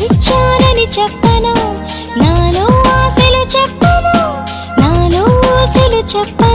ఆశించానని చెప్పను. నాలో ఆశలు చెప్పను. నాలో ఆశలు చెప్పను.